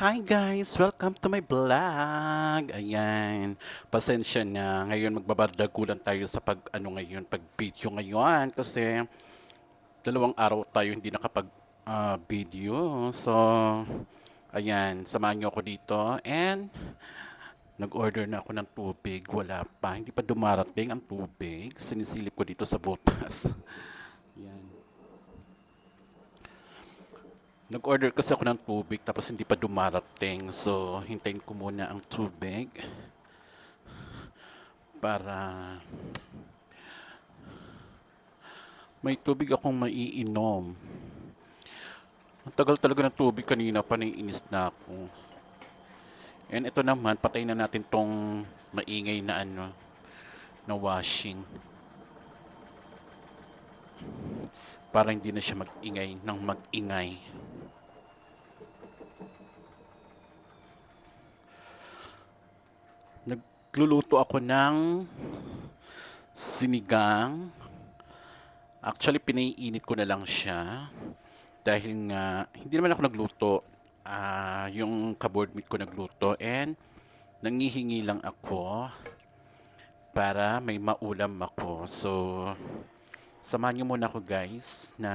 Hi guys! Welcome to my vlog! Ayan, pasensya na. Ngayon magbabardagulan tayo sa pag ano ngayon, pag video ngayon kasi dalawang araw tayo hindi nakapag ah, video. So, ayan, samahan niyo ako dito and nag-order na ako ng tubig. Wala pa, hindi pa dumarating ang tubig. Sinisilip ko dito sa butas. Ayan. Nag-order kasi ako ng tubig tapos hindi pa dumarating. So, hintayin ko muna ang tubig para may tubig akong maiinom. Ang tagal talaga ng tubig kanina pa na ako. And ito naman, patay na natin tong maingay na ano, na washing. Para hindi na siya mag-ingay ng mag-ingay. Nagluluto ako ng sinigang. Actually, pinaiinit ko na lang siya. Dahil nga, hindi naman ako nagluto. Ah, yung kaboard meat ko nagluto. And, nangihingi lang ako para may maulam ako. So, samahan niyo muna ako guys na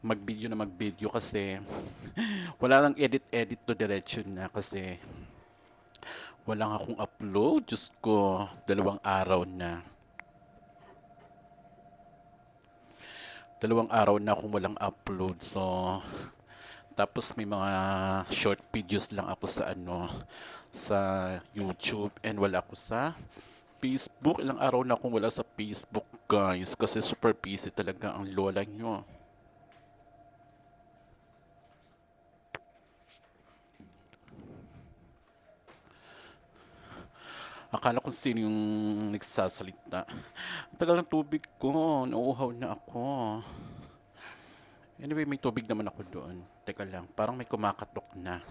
mag-video na mag-video kasi wala lang edit-edit to diretso na kasi wala nga akong upload. Diyos ko, dalawang araw na. Dalawang araw na akong walang upload. So, tapos may mga short videos lang ako sa ano, sa YouTube and wala ako sa Facebook. Ilang araw na akong wala sa Facebook, guys. Kasi super busy talaga ang lola nyo. Akala ko sino yung nagsasalita. Ang tagal ng tubig ko. Nauuhaw na ako. Anyway, may tubig naman ako doon. Teka lang, parang may kumakatok na.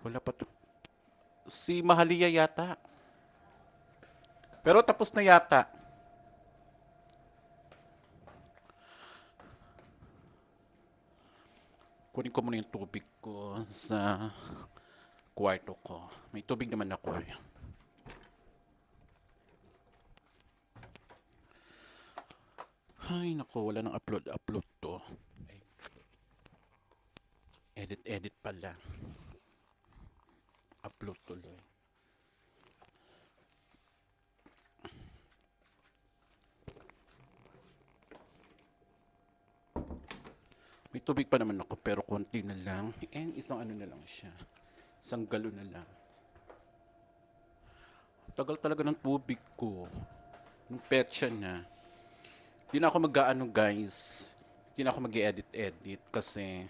Wala pa to. Si Mahalia yata. Pero tapos na yata. Kunin ko muna yung tubig ko sa kwarto ko. May tubig naman ako eh. Ay, nako, wala nang upload-upload to. Edit-edit pala. Upload tuloy. May tubig pa naman ako pero konti na lang. And isang ano na lang siya. Isang galon na lang. Tagal talaga ng tubig ko. Nung petsa na. Hindi na ako mag-ano guys. Hindi na ako mag-edit-edit kasi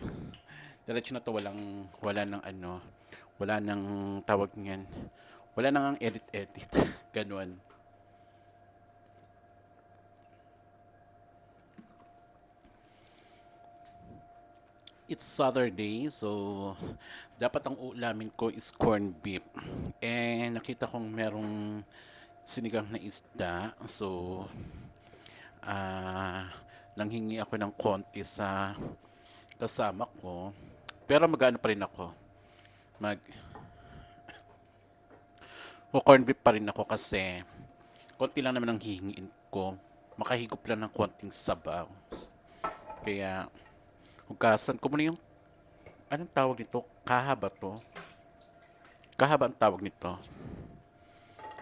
diretso na to walang wala nang ano, wala nang tawag niyan. Wala nang ang edit-edit. Ganon. It's Saturday, so dapat ang ulamin ko is corned beef. Eh, nakita kong merong sinigang na isda. So, ah, nanghingi ako ng konti sa kasama ko. Pero mag-ano pa rin ako. Mag... O corned beef pa rin ako kasi konti lang naman ang hihingiin ko. Makahigop lang ng konting sabaw. Kaya, hugasan ko muna yung anong tawag nito? Kahaba to. Kahaba ang tawag nito.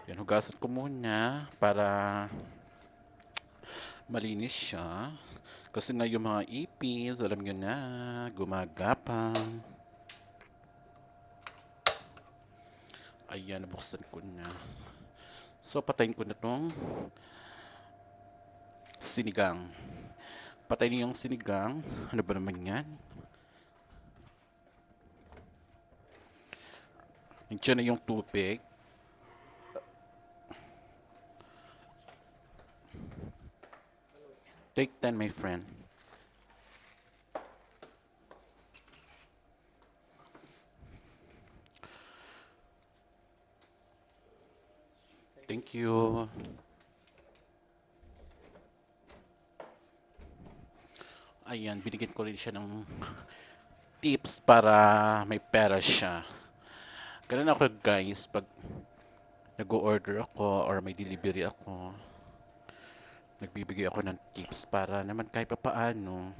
Yan, hugasan ko muna para malinis siya. Kasi nga yung mga ipis, alam nyo na, gumagapang. Ayan, nabuksan ko na. So, patayin ko na tong sinigang. Patay niyo yung sinigang. Ano ba naman yan? Nandiyan na yung tubig. Take 10, my friend. Thank you. Ayan, binigyan ko rin siya ng tips para may pera siya. Ganun ako guys, pag nag-order ako or may delivery ako, nagbibigay ako ng tips para naman kahit pa paano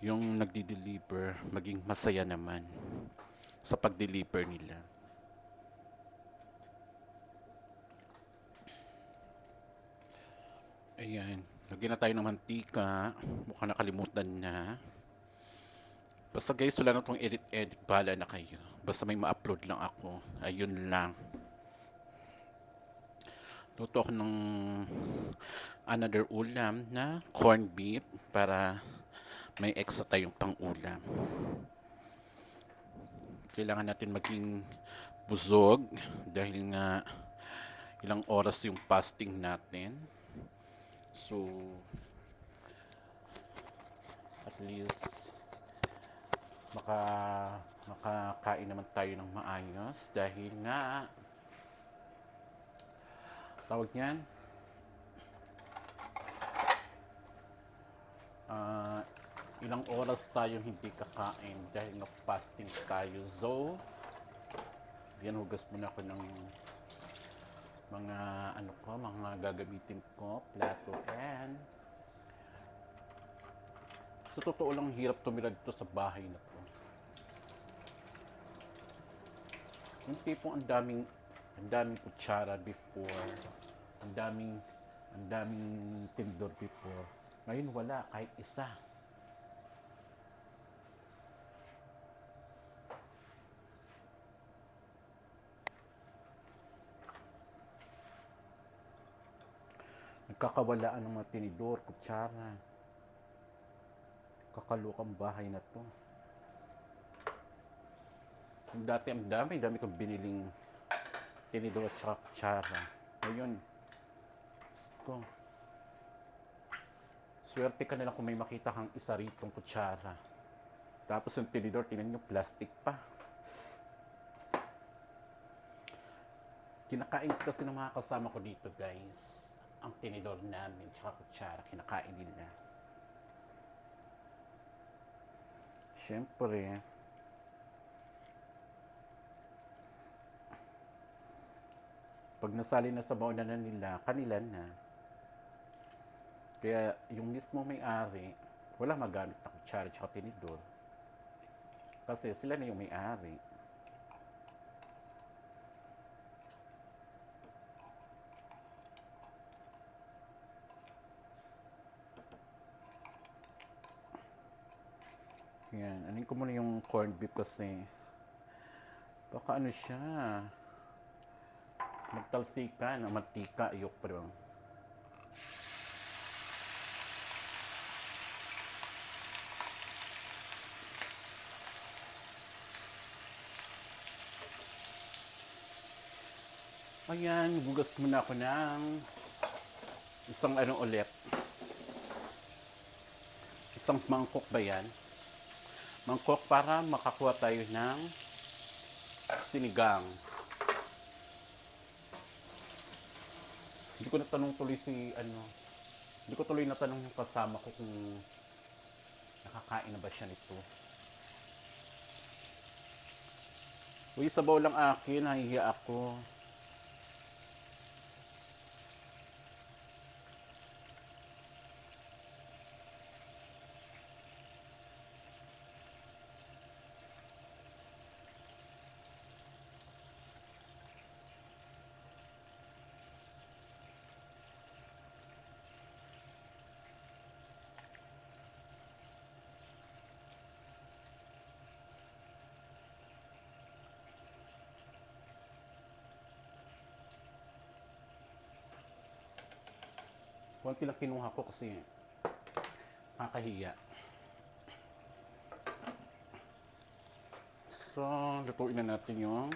yung nagdi-deliver maging masaya naman sa pag-deliver nila. Ayan, lagyan na tayo ng mantika. Mukhang nakalimutan na. Basta guys, wala na itong edit-edit. Bahala na kayo. Basta may ma-upload lang ako. Ayun lang. Luto ako ng another ulam na corned beef para may extra tayong pang-ulam. Kailangan natin maging busog dahil nga ilang oras yung fasting natin. So, at least maka makakain naman tayo ng maayos dahil nga tawag niyan ah, ilang oras tayo hindi kakain dahil nga fasting tayo. So yan hugas muna ako ng mga ano ko, mga gagamitin ko, plato and sa totoo lang hirap tumira dito sa bahay na to. Yung tipong ang daming ang daming kutsara before, ang daming ang daming tindor before. Ngayon wala kahit isa. Nagkakawalaan ng mga tinidor, kutsara. Kakalukang bahay na to. Dati ang dami, dami kong biniling tinidor at saka kutsara. Ngayon, ko. Swerte ka na kung may makita kang isa ritong kutsara. Tapos yung tinidor, tinan nyo, plastic pa. Kinakain kasi ng mga kasama ko dito, guys. Ang tinidor namin, tsaka kutsara, kinakain nila. Siyempre, pag nasali na sa baon na nila, kanila na. Kaya yung mismo may-ari, wala magamit na kutsara tsaka tinidor. Kasi sila na yung may-ari. Yan, anin ko muna yung corned beef kasi baka ano siya magtalsikan ang mantika ayok pero Ayan, bugas muna ako ng isang ano ulit. Isang mangkok ba yan? Mangkok para makakuha tayo ng sinigang. Hindi ko natanong tuloy si ano, hindi ko tuloy natanong yung kasama ko kung nakakain na ba siya nito. Uy, sabaw lang akin, nahihiya ako. Konti lang kinuha ko kasi nakakahiya. So, lutuin na natin yung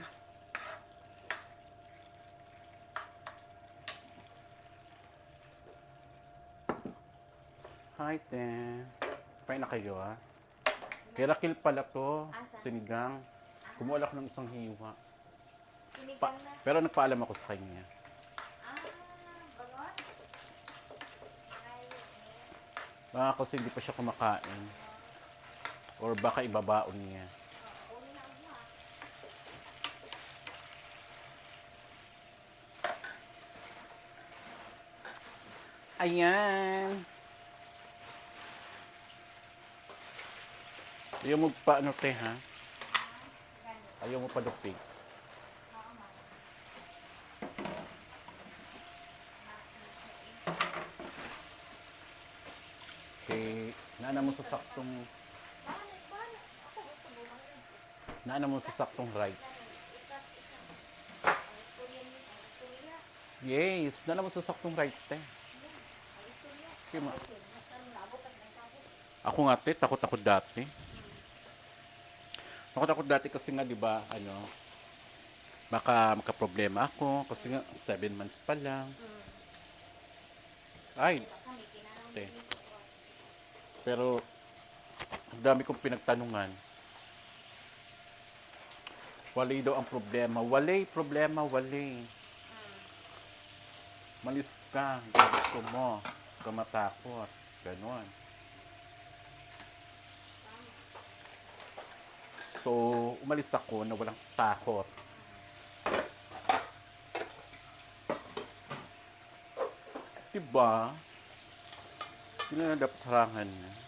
Hi, Ten. Pain na kayo, ha? Kerakil pala to, Asa? sinigang. Kumuha ako ng isang hiwa. Sinigang Pa- na. pero nagpaalam ako sa kanya. Ah, bangon. Ay, eh. Baka kasi hindi pa siya kumakain. Or baka ibabaon niya. Ayan. Ayaw mo pa ano te ha? Ayaw mo pa dupig. Okay, saktong naana mo sa saktong rights. Yes, naana mo sa saktong rights te. Okay, ma. Ako nga te, takot ako dati. Takot ako dati kasi nga 'di ba, ano, baka magka-problema ako kasi nga 7 months pa lang. Ay, te. Pero dami kong pinagtanungan. Walay daw ang problema. Walay problema, walay. Malis ka, gusto mo. Huwag ka matakot. Ganon. So, umalis ako na walang takot. Diba? Yun na dapat harangan niya.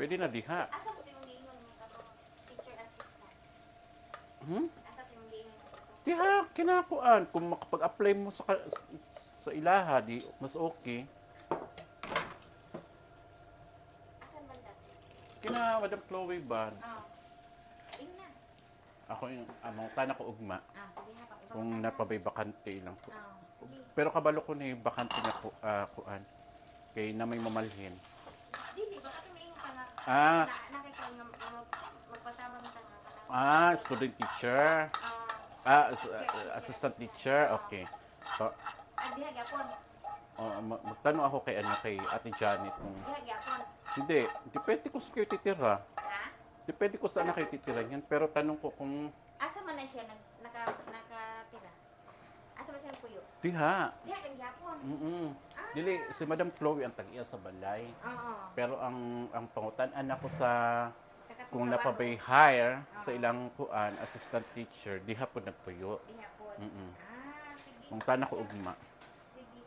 Pwede na diha. Asa ko yung giingon mo katong teacher assistant? Hmm? Asa ko yung giingon Diha, kinakuan. Kung makapag-apply mo sa, sa ilaha, di mas okay. Asan man dati? Kina Madam Chloe ba? Oh. Ina. Ako yung among tanak ko ugma. Ah, sige ha. Pag Kung napabay bakante lang po. Oh, sige. Pero kabalo ko yung bakante na po, ah, kuan. Kay na may mamalhin. Dili, baka tumiingon ka na. Ah. Na, nakita nga mag- magpatabang ka na. Kana- Ah, student teacher. Ah, Ah, as- ah, assistant teacher. Okay. So, ah, diha gyapon. oh, ma- magtanong ako kay ano kay Ate Janet kung Diha gyapon. hindi, depende ko sa kayo titira. Ha? Depende ko saan na kayo titira yan. Pero tanong ko kung Asa man na siya nag naka nakatira? Asa man siya puyo? diha. Diha lang gyapon. Mm Ah. Dili, si Madam Chloe ang tag-iya sa balay. Oo. Pero ang ang pangutan anak ko sa kung napabay hire sa ilang kuan assistant teacher, diha po nagpuyo. Diha po. Mm Ah, sige. Kung tanak ko ugma. Sige.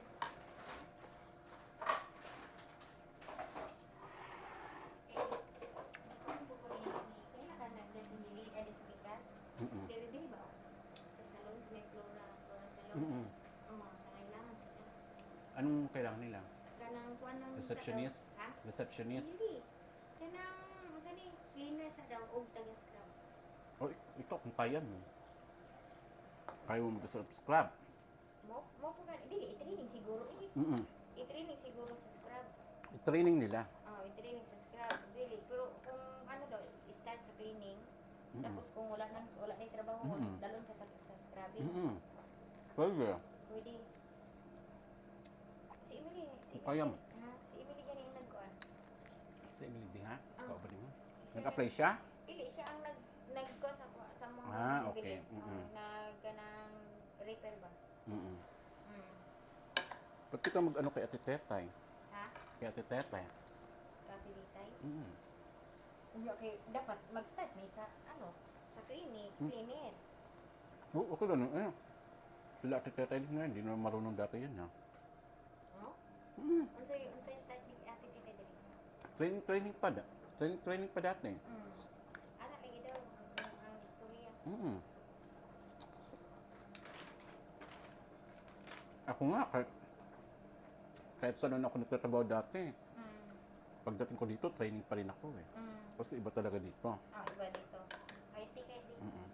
Eh, ano po po rin, kaya naka nagdadumili, eh, sa bigas? Mm Pero di ba? Sa salon, sa may flora, flora salon. Mm Ang mga nangailangan sila. Anong kailangan nila? Kanang kuan ng Receptionist? daw- Ha? Receptionist? Dili. Kanang, masa ni, cleaner sa daw, og taga-scrub. O, ikaw kung kaya mo. Kaya mo mag-subscribe. Mo, mo po ka, dili, i-training siguro. eh. Mm I-training siguro sa scrub. Training nila. Oh, i-training sa scrub. Dili, pero kung ano daw, i-start sa cleaning, Mm tapos kung wala nang wala na yung trabaho mo, Mm-mm. dalon ka sa, sa scrubbing. Mm Pwede. Pwede. Si Emily, si Emily. Kaya mo. Ha? Si Emily ganing nagkuan. Si Emily di ha? Ah. Ikaw ba mo? Siya Nag-apply siya? Dili siya ang nag nagkuan sa sa mga Ah, nabili. okay. Oh, Mm-mm. nag kanang repair ba? Mm Mm. Ba't ka mag-ano kay Ate Tetay? Ha? Kay Ate Tetay? Kapilitay. Mm Hindi, okay. Dapat mag-start may sa, ano, sa clinic, Hmm. clinic. Oo, okay lang. Eh. Sila Ate Tetay din nga, hindi na marunong dati yan ha. No? Mm. Unsay, unsay start ni. Training, training pa da. Training, training pa dati. Mm. Ana lagi daw ang, istorya. Mm Ako nga, kahit, kahit saan ako nagtatrabaho dati, Mm. pagdating ko dito, training pa rin ako eh. Mm. Kasi iba talaga dito. Ah, iba dito. Kahit di kahit di. Mm-mm.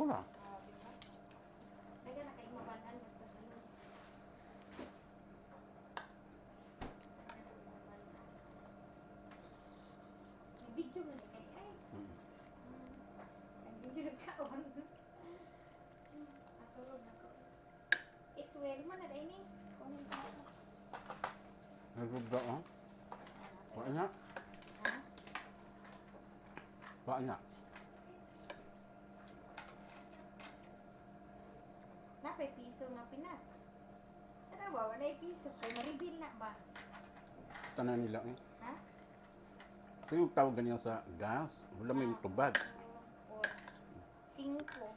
Ako na. Teka, nakaigmabanan basta sa iyo. Nag-video man eh. Oh. Ay. Mm. Nag-video na kaon. Natulog ako. Mo na dahil ni. Kung ako. Nag-rubda ko? Paan niya? Ha? Ba? Wala yung piso. Kay ma-reveal na ba? Tanan nila eh. Ha? Yung tawag ganyan sa gas, wala may tubad. Or, cinco.